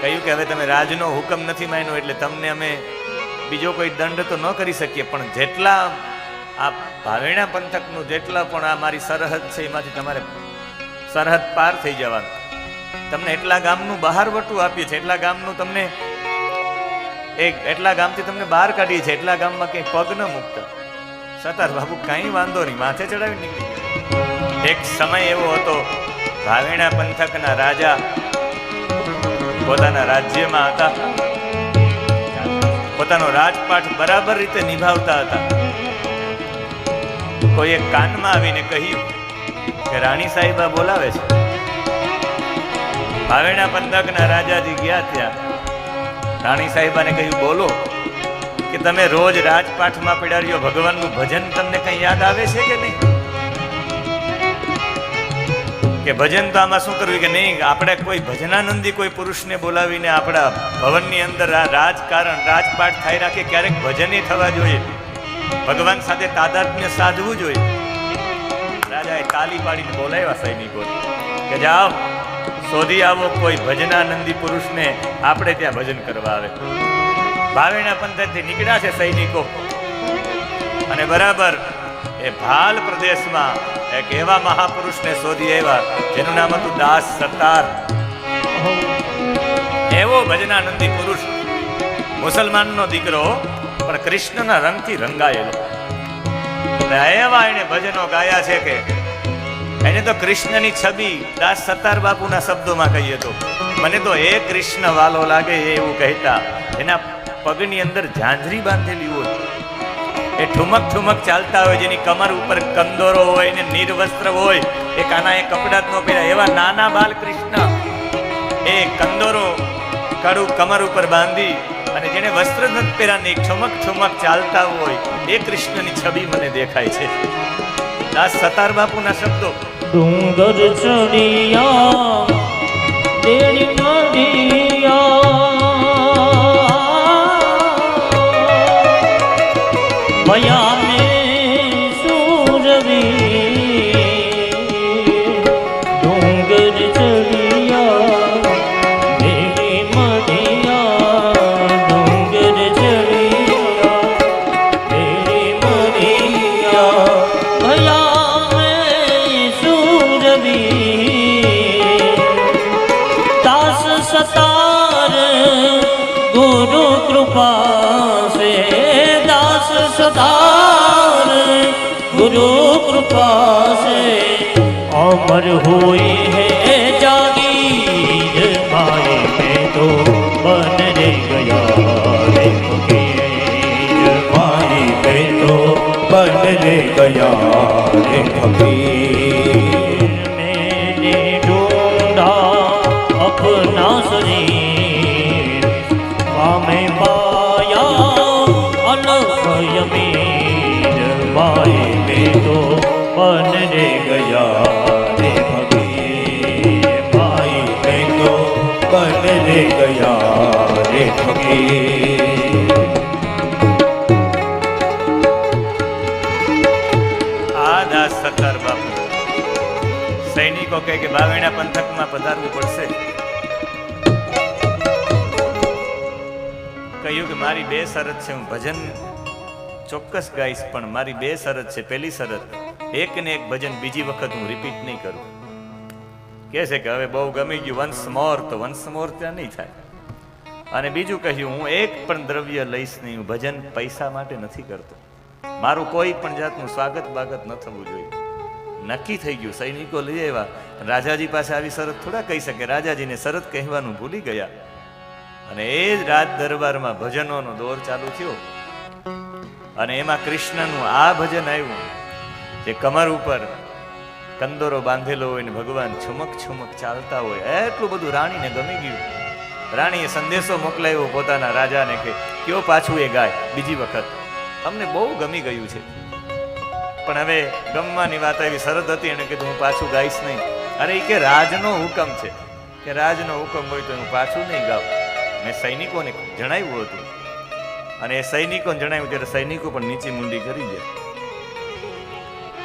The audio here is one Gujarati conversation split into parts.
કહ્યું કે હવે તમે રાજનો હુકમ નથી માન્યો એટલે તમને અમે બીજો કોઈ દંડ તો ન કરી શકીએ, પણ જેટલા આ ભાવેણા પંથકનું જેટલા પણ આ મારી સરહદ છે, એમાંથી તમારે સરહદ પાર થઈ જવાનું. તમને એટલા ગામનું બહાર વટું આપીએ છીએ, એટલા ગામનું તમને એક, એટલા ગામથી તમને બહાર કાઢીએ છીએ, એટલા ગામમાં કંઈ પગ ન મૂકતા. સતાર બાબુ, કાંઈ વાંધો નહીં, માથે ચડાવી નીકળી એક સમય એવો હતો, ભાવેણા પંથકના રાજા પોતાના રાજ્યમાં હતા. પોતાનો રાજપાઠ બરાબર રીતે નિભાવતા હતા. કોઈએ કાનમાં આવીને કહ્યું કે રાણી સાહેબા બોલાવે છે. ભાવેણા પંથકના રાજાજી ગયા ત્યાં. રાણી સાહેબાને કહ્યું, બોલો, કે તમે રોજ રાજપાઠમાં પીડાર્યો ભગવાનનું ભજન તમને કંઈ યાદ આવે છે કે નહીં? કે ભજન તો આમાં શું કરવું કે નહીં? આપણે કોઈ ભજનાનંદી કોઈ પુરુષને બોલાવીને આપણા ભવનની અંદર રાજકારણ રાજપાઠ થઈ રાખે, ક્યારેક ભજને થવા જોઈએ. ભગવાન સાથે તાદાત્મ્ય સાધવું જોઈએ. રાજાએ તાલી પાડીને બોલાવ્યા સૈનિકો. કે જાઓ, શોધી આવો કોઈ ભજનાનંદી પુરુષને આપણે ત્યાં ભજન કરવા આવે. ભાવેણા પંથકથી નીકળ્યા છે સૈનિકો. અને બરાબર એ ભાલ પ્રદેશમાં એક એવા મહાપુરુષને શોધી આવ્યા, જેનું નામ હતું દાસ સત્તાર. એવો ભજનાનંદી પુરુષ, મુસલમાનનો દીકરો, પણ કૃષ્ણના રંગથી રંગાયેલો. એવા એને ભજનો ગાયા છે કે, એને તો કૃષ્ણની છબી દાસ સત્તાર બાપુના શબ્દોમાં કહીએ તો, મને તો એ કૃષ્ણ વાલો લાગે એવું કહેતા. એના પગની અંદર ઝાંઝરી બાંધેલી હોય. એ ઠુમક ઠુમક ચાલતા હોય, જેની કમર ઉપર કંદોરો હોય ને નિર્વસ્ત્ર હોય એ કાના એ કપડા ન પહેર્યા. એવા નાના બાલ કૃષ્ણ એ કંદોરો કડું કમર ઉપર બાંધી અને જેને વસ્ત્ર નથી પહેર્યા ને ઠુમક ઠુમક ચાલતા હોય, એ કૃષ્ણની છબી મને દેખાય છે. દાસ સતાર બાપુના શબ્દો. ડુંગર ચડિયા उम्र हुई है जागीर भाई मैं तो बन रे गया रे फकीर भाई मैं तो बन रे गया रे फकीर मैंने ढूंढा अपना शरीर मैं पाया अलग यमीर भाई સૈનિકો કહે કે બાવેણા પંથકમાં પધારવું પડશે. કહ્યું કે મારી બે શરત છે, હું ભજન ચોક્કસ ગાઈશ, પણ મારી બે શરત છે. પહેલી શરત એક ને એક ભજન, બીજી વખત હું રિપીટ નહીં કરું. કહે છે કે હવે બહુ ગમી ગયું વન્સ મોર તો વન્સ મોર ત્યાં નહીં થાય. અને બીજું કહ્યું, હું એક પણ દ્રવ્ય લઈશ નહીં ભજન પૈસા માટે નથી કરતો. મારું કોઈ પણ જાતનું સ્વાગત બાગત ન થવું જોઈએ. નક્કી થઈ ગયું, સૈનિકો લઈ આવ્યા. રાજાજી પાસે આવી શરત થોડા કહી શકે. રાજાજીને શરત કહેવાનું ભૂલી ગયા. અને એ જ રાજ દરબારમાં ભજનોનો દોર ચાલુ થયો. અને એમાં કૃષ્ણનું આ ભજન આવ્યું, જે કમર ઉપર કંદોરો બાંધેલો હોય ને ભગવાન છુમક છુમક ચાલતા હોય, એટલું બધું રાણીને ગમી ગયું. રાણીએ સંદેશો મોકલાવ્યો પોતાના રાજાને કે, કયો પાછું એ ગાય, બીજી વખત. અમને બહુ ગમી ગયું છે. પણ હવે ગમવાની વાત આવી, શરત હતી એને કીધું, હું પાછું ગાઈશ નહીં. અરે એ કે રાજનો હુકમ છે. કે રાજનો હુકમ હોય તો હું પાછું નહીં ગાઉં. મેં સૈનિકોને જણાવ્યું હતું. અને એ સૈનિકોને જણાવ્યું ત્યારે સૈનિકો પણ નીચી મુંડી કરી ગયા.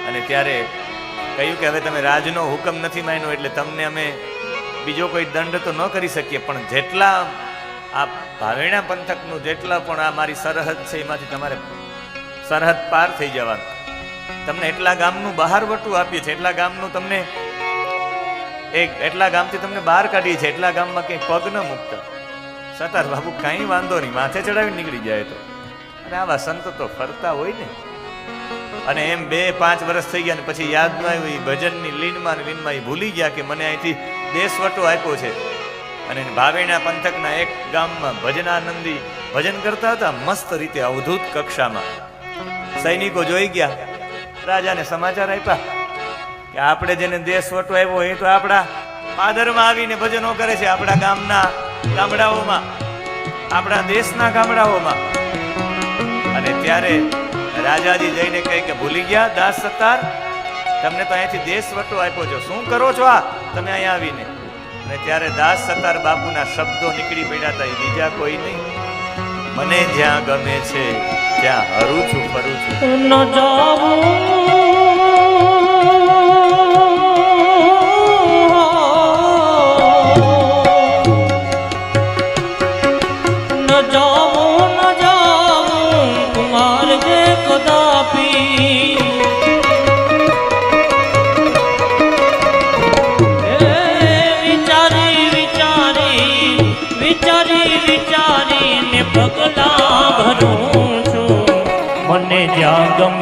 અને ત્યારે કહ્યું કે, હવે તમે રાજનો હુકમ નથી માન્યો, એટલે તમને અમે બીજો કોઈ દંડ તો ન કરી શકીએ, પણ જેટલા આ ભાવેણા પંથકનું જેટલા પણ આ મારી સરહદ છે, એમાંથી તમારે સરહદ પાર થઈ જવાનું. તમને એટલા ગામનું બહાર વટું આપીએ છીએ, એટલા ગામનું તમને એક, એટલા ગામથી તમને બહાર કાઢીએ છીએ, એટલા ગામમાં કંઈ પગ ન મૂકતા. સતાર બાબુ, કાંઈ વાંધો નહીં, માથે ચડાવી નીકળી જાય તો. અને આવા સંતો તો ફરતા હોય ને. અને એમ બે પાંચ વર્ષ થઈ ગયા અને પછી યાદ ન આવ્યું એ ભજનની લીનમાં લીનમાં એ ભૂલી ગયા કે મને અહીંથી દેશવટો આપ્યો છે. અને ભાવેણા પંથકના એક ગામમાં ભજનાનંદી ભજન કરતા હતા મસ્ત રીતે અવધૂત કક્ષામાં. સૈનિકો જોઈ ગયા. રાજાને સમાચાર આપ્યા કે આપણે જેને દેશવટો આવ્યો એ તો આપણા પાદરમાં આવીને ભજનો કરે છે આપણા ગામના ગામડાઓમાં, આપણા દેશના ગામડાઓમાં. અને ત્યારે રાજાજી જઈને કહે કે ભૂલી ગયા, દાસ સત્તાર? તમને તો અહીંયાથી દેશ વટો આપ્યો છો. શું કરો છો આ? તમે અહીંયા આવીને. અને ત્યારે દાસ સત્તાર બાપુના શબ્દો નીકળી પડ્યા હતા. એ બીજા કોઈ નહીં. મને જ્યાં ગમે છે, ત્યાં હરું છું, ફરું છું. ન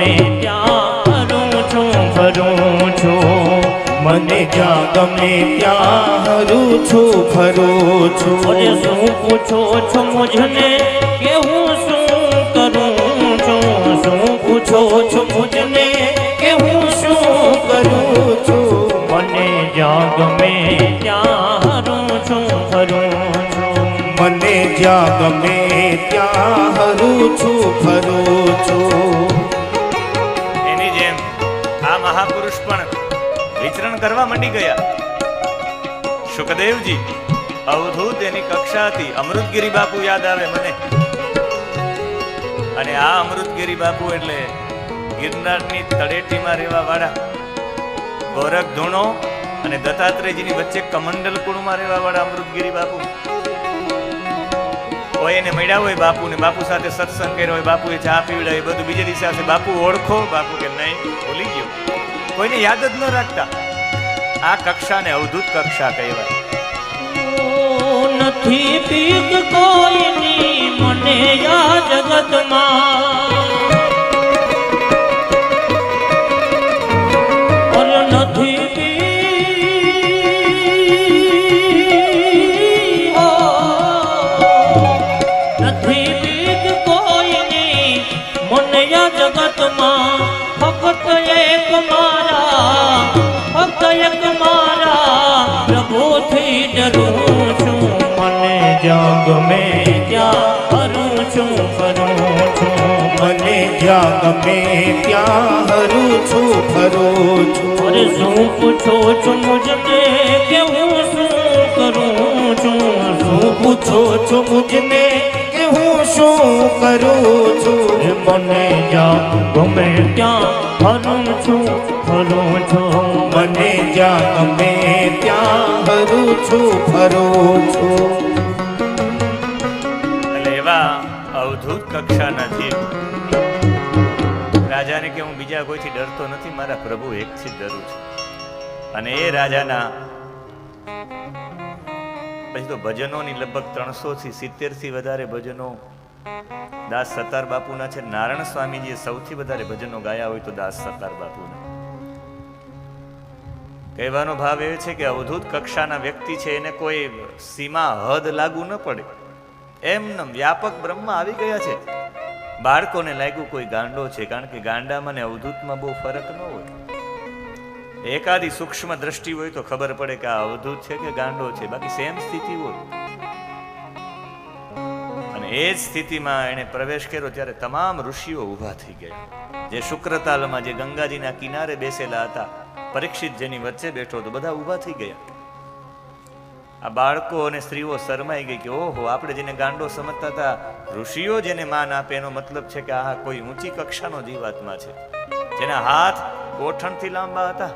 ગમે ત્યાં ફરું છું ફરું છું. મને જ્યાં ગમે ત્યાં હરું છું ફરું છું. શું પૂછો છો મુજને? કે હું શું કરું છું? શું પૂછો છો મુજને? કે હું શું કરું છું? મને જ્યાં ગમે ત્યાં હરું છું ફરું છું. મને જ્યાં ગમે ત્યાં હરું છું ફરું છું. મહાપુરુષ પણ વિચરણ કરવા માંડી ગયા. સુખદેવજી, અવધૂત એની કક્ષા હતી. અમૃતગીરી બાપુ યાદ આવે મને. અને આ અમૃતગીરી બાપુ એટલે ગિરનારની તળેટીમાં રહેવા વાળા ગોરખ ધૂણો અને દત્તાત્રેયજીની વચ્ચે કમંડલ કુળમાં રહેવા વાળા અમૃતગીરી બાપુ. કોઈ એને મળ્યા હોય બાપુ ને બાપુ સાથે સત્સંગ કર્યો હોય, બાપુએ ચા પીવડાવી, બધું બીજે દિવસે બાપુ ઓળખો, બાપુ કે નહીં, ભૂલી ગયો. કોઈને યાદ જ ન રાખતા. આ કક્ષાને અવધૂત કક્ષા કહેવાય. નથી પીક કોઈની, મને યા જગતમાં. ડરું છું મને જ્યાં ગમે ત્યાં ફરું છું ફરું છું મને જ્યાં ગમે ત્યાં હરું છું ફરું છું અરે શું પૂછો છો મુજબે કે હું શું કરું છું શું પૂછો છો મુજબે કે હું શું કરું છું મને જ્યાં ગમે ત્યાં ફરું છું ફરું છું મને જ્યાં ગમે ત્યાં હરું છું, ફરું છું. એટલે એવા અવધૂત કક્ષાના જીવ રાજાને કે હું બીજા કોઈથી ડરતો નથી, મારા પ્રભુ એકથી ડરું છું. અને એ રાજાના, પછી તો ભજનોની લગભગ ત્રણસો થી સિત્તેરથી વધારે ભજનો, દાસ સતાર બાપુના છે. નારાયણ સ્વામીજીએ સૌથી વધારે ભજનો ગાયા હોય તો દાસ સતાર બાપુના. કહેવાનો ભાવ એ છે કે અવધૂત કક્ષાના વ્યક્તિ છે, એને કોઈ સીમા હદ લાગુ ન પડે. એમને વ્યાપક બ્રહ્મ આવી ગયા છે. બાળકોને લાગ્યું કોઈ ગાંડો છે, કારણ કે ગાંડામાં ને અવધૂતમાં બહુ ફરક ન હોય. એકાદી સૂક્ષ્મ દ્રષ્ટિ હોય તો ખબર પડે કે આ અવધૂત છે કે ગાંડો છે, બાકી સેમ સ્થિતિ હોય. અને એ જ સ્થિતિમાં એણે પ્રવેશ કર્યો ત્યારે તમામ ઋષિઓ ઊભા થઈ ગયા. જે શુક્રતાલમાં, જે ગંગાજીના કિનારે બેસેલા હતા પરીક્ષિત જેની વચ્ચે બેઠો હતો, બધા ઊભા થઈ ગયા. આ બાળકો અને સ્ત્રીઓ શરમાઈ ગઈ કે, ઓહો, આપણે જેને ગાંડો સમજતા હતા, ઋષિઓ જેને માન આપે, એનો મતલબ છે કે આ કોઈ ઊંચી કક્ષાનો જીવાત્મા છે. જેના હાથ ગોઠણથી લાંબા હતા.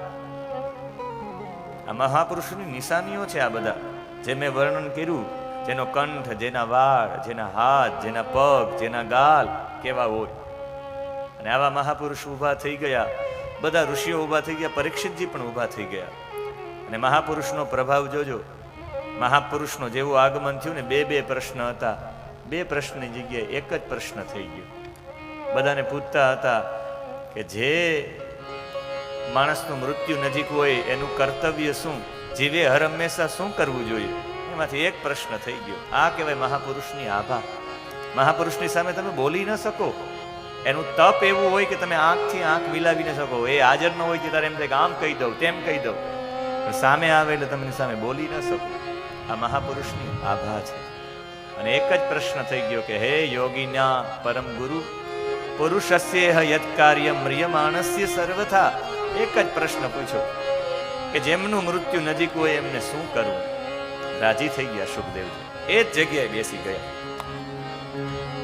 આ મહાપુરુષોની નિશાનીઓ છે આ બધા. જે મેં વર્ણન કર્યું, જેનો કંઠ, જેના વાળ, જેના હાથ, જેના પગ, જેના ગાલ, કેવા હોય. અને આવા મહાપુરુષ ઊભા થઈ ગયા. બધા ઋષિઓ ઊભા થઈ ગયા, પરીક્ષિતજી પણ ઊભા થઈ ગયા. અને મહાપુરુષનો પ્રભાવ જોજો. મહાપુરુષનો જેવું આગમન થયું ને, બે બે પ્રશ્ન હતા. બે પ્રશ્નની જગ્યાએ એક જ પ્રશ્ન થઈ ગયો. બધાને પૂછતા હતા કે જે માણસનું મૃત્યુ નજીક હોય, એનું કર્તવ્ય શું? જીવે હર હંમેશા શું કરવું જોઈએ? એમાંથી એક પ્રશ્ન થઈ ગયો. આ કહેવાય મહાપુરુષની આભા. મહાપુરુષની સામે તમે બોલી ન શકો. એનું તપ એવું હોય કે તમે આંખથી આંખ મિલાવી ન શકો. એ હાજર ન હોય ત્યારે એમ કે આમ કહી દઉં, તેમ કહી દઉં. પણ સામે આવે એટલે તમને સામે બોલી ન શકો. આ મહાપુરુષની આભા છે. અને એક જ પ્રશ્ન થઈ ગયો કે, હે યોગીના પરમ ગુરુ પુરુષસ્ય યત કાર્ય મ્રિયમાણસ્ય સર્વથા? એક જ પ્રશ્ન પૂછો. કે જેમનું મૃત્યુ નજીક હોય એમને શું કરવું? રાજી થઈ ગયા સુખદેવજી એ જ જગ્યાએ બેસી ગયા.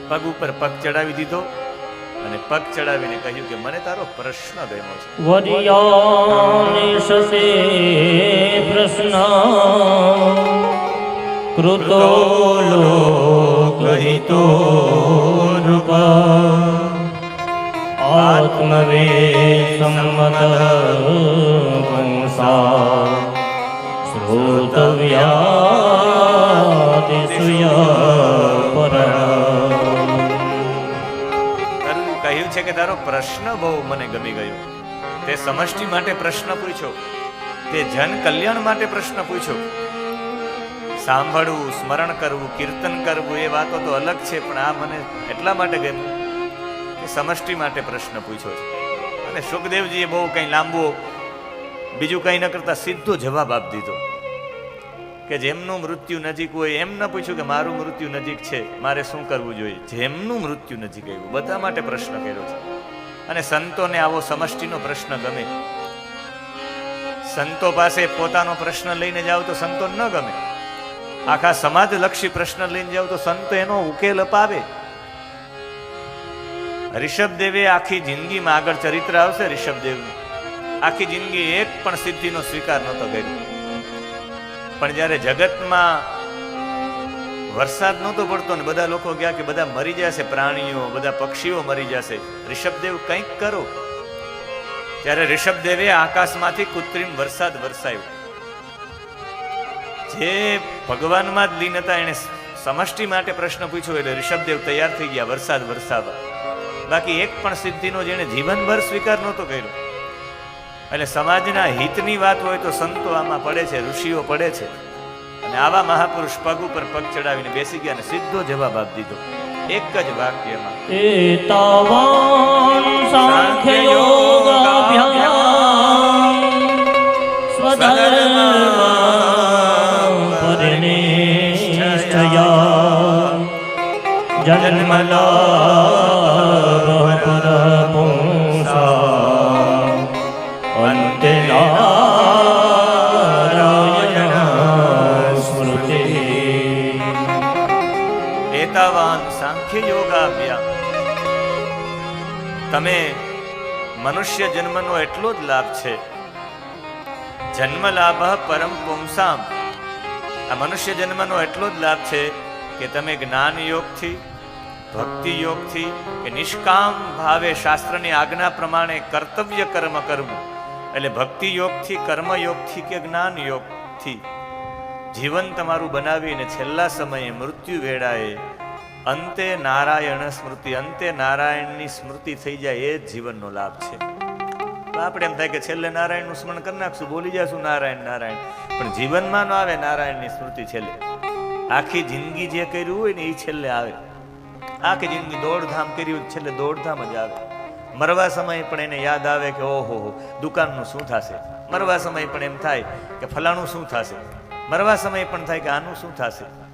પગ ઉપર પગ ચડાવી દીધો. અને પગ ચડાવીને કહ્યું કે મને તારો પ્રશ્ન ગમ્યો છે. પ્રશ્ન. કૃતો લોકહિતો નૃપ આત્મવે સંમત વંશા શ્રોતવ્યાદિશુય પરમ છે કે તારો પ્રશ્ન બહુ મને ગમી ગયો. તે સમષ્ટિ માટે પ્રશ્ન પૂછ્યો તે જન કલ્યાણ માટે પ્રશ્ન પૂછ્યો સાંભળવું, સ્મરણ કરવું, કીર્તન કરવું એ વાતો તો અલગ છે, પણ આ મને એટલા માટે ગમ્યું કે સમષ્ટિ માટે પ્રશ્ન પૂછ્યો છે અને સુખદેવજીએ બહુ કંઈ લાંબુ, બીજું કંઈ ન કરતા સીધો જવાબ આપી દીધો. કે જેમનું મૃત્યુ નજીક હોય એમ ન પૂછ્યું કે મારું મૃત્યુ નજીક છે, મારે શું કરવું જોઈએ? જેમનું મૃત્યુ નજીક આવ્યું, બધા માટે પ્રશ્ન કર્યો છે. અને સંતોને આવો સમષ્ટિનો પ્રશ્ન ગમે. સંતો પાસે પોતાનો પ્રશ્ન લઈને જાઓ તો સંતો ન ગમે. આખા સમાજલક્ષી પ્રશ્ન લઈને જાઓ તો સંતો એનો ઉકેલ અપાવે. ઋષભદેવે આખી જિંદગીમાં આગળ ચરિત્ર આવશે ઋષભદેવનું. આખી જિંદગી એક પણ સિદ્ધિનો સ્વીકાર નહોતો કર્યો. પણ જ્યારે જગતમાં વરસાદ નહોતો પડતો ને બધા લોકો ગયા કે બધા મરી જશે, પ્રાણીઓ, બધા પક્ષીઓ મરી જશે, ઋષભદેવ કંઈક કરો. ત્યારે ઋષભદેવે આકાશમાંથી કૃત્રિમ વરસાદ વરસાયો. જે ભગવાનમાં જ લીન હતા એને સમષ્ટિ માટે પ્રશ્ન પૂછ્યો, એટલે ઋષભદેવ તૈયાર થઈ ગયા, વરસાદ વરસાવવા. બાકી એક પણ સિદ્ધિનો જેણે જીવનભર સ્વીકાર નહોતો કર્યો. એટલે સમાજના હિતની વાત હોય તો સંતો આમાં પડે છે, ઋષિઓ પડે છે. અને આવા મહાપુરુષ પગ ઉપર પગ ચડાવીને બેસી ગયા અને સીધો જવાબ આપી દીધો. એક જ વાક્યમાં, એતાવાન જન્મલા તમે મનુષ્ય જન્મનો એટલો જ લાભ છે. જન્મ લાભ પરમ પુંસામ. આ મનુષ્ય જન્મનો એટલો જ લાભ છે કે તમે જ્ઞાન યોગથી, ભક્તિ યોગથી કે નિષ્કામ ભાવે શાસ્ત્રની આજ્ઞા પ્રમાણે કર્તવ્ય કર્મ કરવું. એટલે ભક્તિ યોગથી, કર્મ યોગથી કે જ્ઞાન યોગથી? જીવન તમારું બનાવીને છેલ્લા સમયે મૃત્યુ વેળાએ અંતે નારાયણ સ્મૃતિ, અંતે નારાયણની સ્મૃતિ થઈ જાય, એ જ જીવનનો લાભ છે. આપણે એમ થાય કે છેલ્લે નારાયણનું સ્મરણ કરી નાખશું, બોલી જશું, નારાયણ નારાયણ. પણ જીવનમાં ન આવે નારાયણની સ્મૃતિ છેલ્લે. આખી જિંદગી જે કર્યું હોય ને એ છેલ્લે આવે. આખી જિંદગી દોડધામ કરી હોય છેલ્લે દોડધામ જ આવે. મરવા સમયે પણ એને યાદ આવે કે, ઓહો હો દુકાનનું શું થશે? મરવા સમયે પણ એમ થાય કે, ફલાણું શું થશે? મરવા સમયે પણ થાય કે, આનું શું થશે?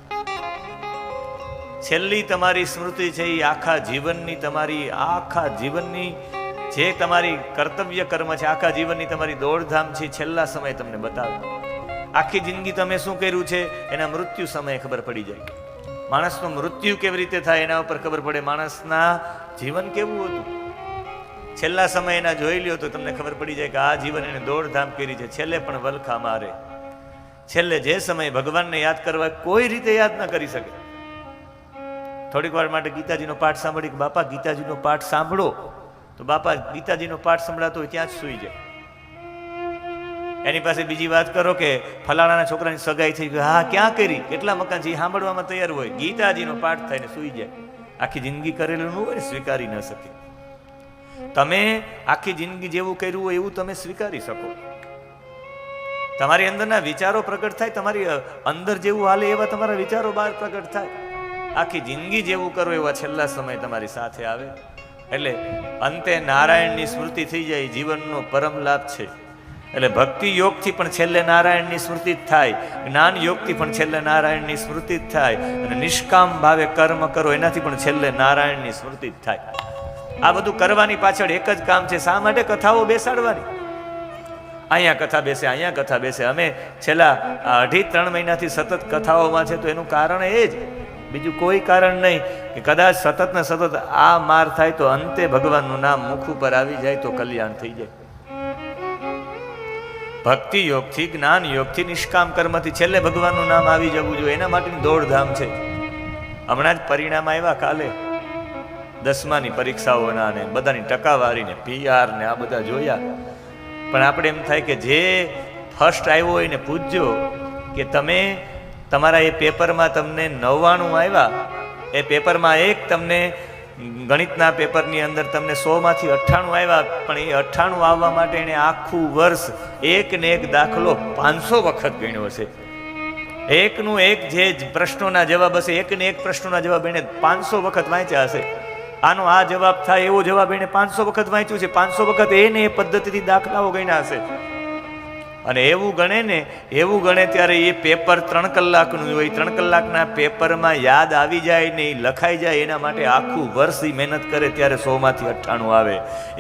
છેલ્લી તમારી સ્મૃતિ છે એ આખા જીવનની તમારી, આખા જીવનની જે તમારી કર્તવ્ય કર્મ છે, આખા જીવનની તમારી દોડધામ છે છેલ્લા સમય તમને બતાવે. આખી જિંદગી તમે શું કર્યું છે, એના મૃત્યુ સમયે ખબર પડી જાય. માણસનું મૃત્યુ કેવી રીતે થાય, એના ઉપર ખબર પડે માણસના જીવન કેવું હતું. છેલ્લા સમય એના જોઈ લ્યો તો તમને ખબર પડી જાય કે આ જીવન એને દોડધામ કરી છે, છેલ્લે પણ વલખા મારે. છેલ્લે જે સમયે ભગવાનને યાદ કરવા કોઈ રીતે યાદ ન કરી શકે. થોડીક વાર માટે ગીતાજીનો પાઠ સાંભળી કે બાપા ગીતાજીનો પાઠ સાંભળો. તો બાપા ગીતાજીનો પાઠ સંભળાતો હોય ત્યાં જ સૂઈ જાય. એની પાસે બીજી વાત કરો કે ફલાણાના છોકરાની સગાઈ થઈ ગઈ. હા, ક્યાં કરી? કેટલા મકાન છે? સાંભળવામાં તૈયાર હોય. ગીતાજીનો પાઠ થઈને સૂઈ જાય. આખી જિંદગી કરેલું ન હોય ને, સ્વીકારી ન શકે. તમે આખી જિંદગી જેવું કર્યું હોય એવું તમે સ્વીકારી શકો. તમારી અંદરના વિચારો પ્રગટ થાય, તમારી અંદર જેવું હાલે એવા તમારા વિચારો બહાર પ્રગટ થાય. આખી જિંદગી જેવું કરો એવા છેલ્લા સમય તમારી સાથે આવે. એટલે અંતે નારાયણની સ્મૃતિ થઈ જાય, જીવનનો પરમ લાભ છે. એટલે ભક્તિ યોગથી પણ છેલ્લે નારાયણની સ્મૃતિ જ થાય. જ્ઞાન યોગથી પણ છેલ્લે નારાયણની સ્મૃતિ જ થાય. અને નિષ્કામ ભાવે કર્મ કરો, એનાથી પણ છેલ્લે નારાયણની સ્મૃતિ જ થાય. આ બધું કરવાની પાછળ એક જ કામ છે, શા માટે કથાઓ બેસાડવાની? અહીંયા કથા બેસે, અહીંયા કથા બેસે. અમે છેલ્લા અઢી ત્રણ મહિનાથી સતત કથાઓમાં છે, તો એનું કારણ એ જ બીજું કોઈ કારણ નહીં કે કદાચ સતત ને સતત આ માર થાય તો અંતે ભગવાનનું નામ મુખ ઉપર આવી જાય તો કલ્યાણ થઈ જાય. ભક્તિ યોગથી, જ્ઞાન યોગથી, નિષ્કામ કર્મથી છેલ્લે ભગવાનનું નામ આવી જવું જોઈએ. એના માટેની દોડધામ છે. હમણાં જ પરિણામ આવ્યા કાલે. દસમાની પરીક્ષાઓના ને બધાની ટકાવારીને પીઆર ને આ બધા જોયા. પણ આપણે એમ થાય કે જે ફર્સ્ટ આવ્યો હોય ને પૂછજો કે તમે તમારા એ પેપરમાં તમને નવ્વાણું આવ્યા. એ પેપરમાં એક તમને ગણિતના પેપરની અંદર તમને સોમાંથી અઠ્ઠાણું આવ્યા, પણ એ અઠ્ઠાણું આવવા માટે એણે આખું વર્ષ એક ને એક દાખલો પાંચસો વખત ગણ્યો છે એકનું એક જે પ્રશ્નોના જવાબ હશે એક ને એક પ્રશ્નોના જવાબ એણે પાંચસો વખત વાંચ્યા હશે. આનો આ જવાબ થાય એવો જવાબ એણે પાંચસો વખત વાંચ્યું છે. પાંચસો વખત એને એ પદ્ધતિથી દાખલાઓ ગણ્યા હશે. અને એવું ગણે ને, એવું ગણે ત્યારે એ પેપર ત્રણ કલાકનું હોય ત્રણ કલાકના પેપરમાં યાદ આવી જાય ને એ લખાઈ જાય એના માટે આખું વર્ષ એ મહેનત કરે ત્યારે સોમાંથી અઠ્ઠાણું આવે.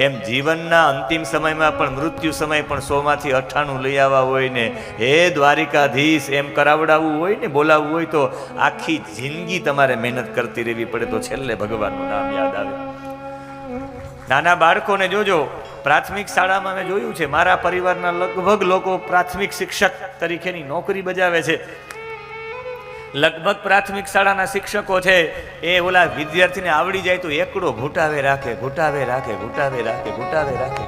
એમ જીવનના અંતિમ સમયમાં પણ, મૃત્યુ સમય પણ સોમાંથી અઠ્ઠાણું લઈ આવવા હોય ને, હે દ્વારિકાધીશ, એમ કરાવડાવવું હોય ને, બોલાવવું હોય તો આખી જિંદગી તમારે મહેનત કરતી રહેવી પડે તો છેલ્લે ભગવાનનું નામ યાદ આવે. નાના બાળકોને જોજો પ્રાથમિક શાળામાં મેં જોયું છે, મારા પરિવારના લગભગ લોકો પ્રાથમિક શિક્ષક તરીકેની નોકરી બજાવે છે. લગભગ પ્રાથમિક શાળાના શિક્ષકો છે, એ ઓલા વિદ્યાર્થીને આવડી જાય તો એકડો ઘૂંટાવે રાખે ઘૂંટાવે રાખે ઘૂંટાવે રાખે ઘૂંટાવે રાખે.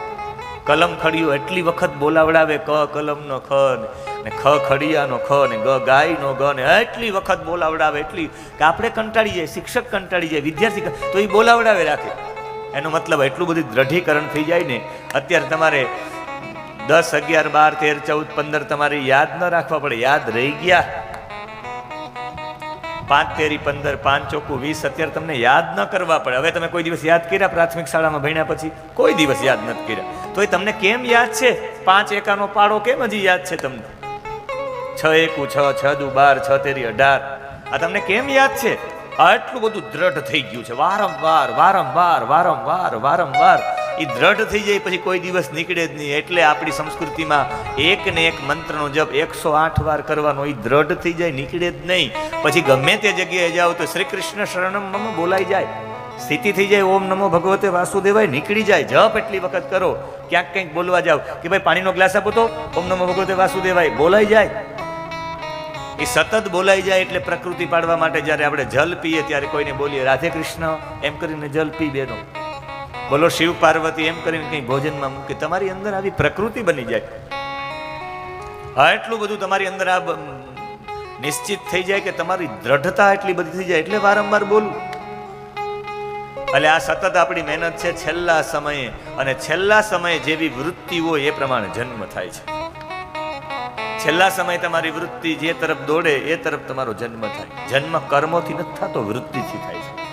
કલમ ખડીયો એટલી વખત બોલાવડાવે, ક કલમનો ખ ને ખ ખડિયાનો ખ ને ગ ગાયનો ગ ને એટલી વખત બોલાવડાવે, એટલી કે આપણે કંટાળી જાય શિક્ષક કંટાળી જાય, વિદ્યાર્થી તો એ બોલાવડાવે રાખે. એનો મતલબ એટલું બધું દ્રઢીકરણ થઈ જાય ને, અત્યારે તમારે દસ અગિયાર, બાર, તેર, ચૌદ, પંદર તમારે યાદ ન રાખવા પડે, યાદ રહી ગયા. પાંચ, તેરી, પંદર, પાંચ ચોખ્ખું વીસ, અત્યારે તમને યાદ ન કરવા પડે. હવે તમે કોઈ દિવસ યાદ કર્યા પ્રાથમિક શાળામાં ભણ્યા પછી? કોઈ દિવસ યાદ નથી કર્યા. તો એ તમને કેમ યાદ છે? પાંચ એકાનો પાડો કેમ હજી યાદ છે તમને? છ એકુ, છ છ દુ બાર, છ તેરી અઢાર. આ તમને કેમ યાદ છે? આટલું બધું દ્રઢ થઈ ગયું છે. વારંવાર વારંવાર વારંવાર વારંવાર એ દ્રઢ થઈ જાય પછી કોઈ દિવસ નીકળે જ નહીં. એટલે આપણી સંસ્કૃતિમાં એક ને એક મંત્રનો જપ એકસો આઠ વાર કરવાનો એ દ્રઢ થઈ જાય, નીકળે જ નહીં. પછી ગમે તે જગ્યાએ જાઓ તો શ્રી કૃષ્ણ શરણમ મમ બોલાઈ જાય. સ્થિતિ થઈ જાય, ઓમ નમો ભગવતે વાસુદેવાય, નીકળી જાય. જપ એટલી વખત કરો. ક્યાંક કંઈક બોલવા જાઓ કે ભાઈ પાણીનો ગ્લાસ આપો તો, ઓમ નમો ભગવતે વાસુદેવાય, બોલાઈ જાય. એ સતત બોલાઈ જાય એટલે પ્રકૃતિ પાડવા માટે જ્યારે આપણે જલ પીએ ત્યારે કોઈને બોલીએ, રાધે કૃષ્ણ. એમ કરીને જલ પી બેનો. બોલો, શિવ પાર્વતી, એમ કરીને કંઈ ભોજનમાં મૂકે. તમારી અંદર આવી પ્રકૃતિ બની જાય. હા, એટલું બધું તમારી અંદર આ નિશ્ચિત થઈ જાય કે તમારી દ્રઢતા એટલી બધી થઈ જાય એટલે વારંવાર બોલું. એટલે આ સતત આપણી મહેનત છે છેલ્લા સમયે. અને છેલ્લા સમયે જેવી વૃત્તિ હોય એ પ્રમાણે જન્મ થાય છે. છેલ્લા સમય તમારી વૃત્તિ જે તરફ દોડે, એ તરફ તમારો જન્મ થાય. જન્મ કર્મોથી નથી થતો, વૃત્તિથી થાય છે.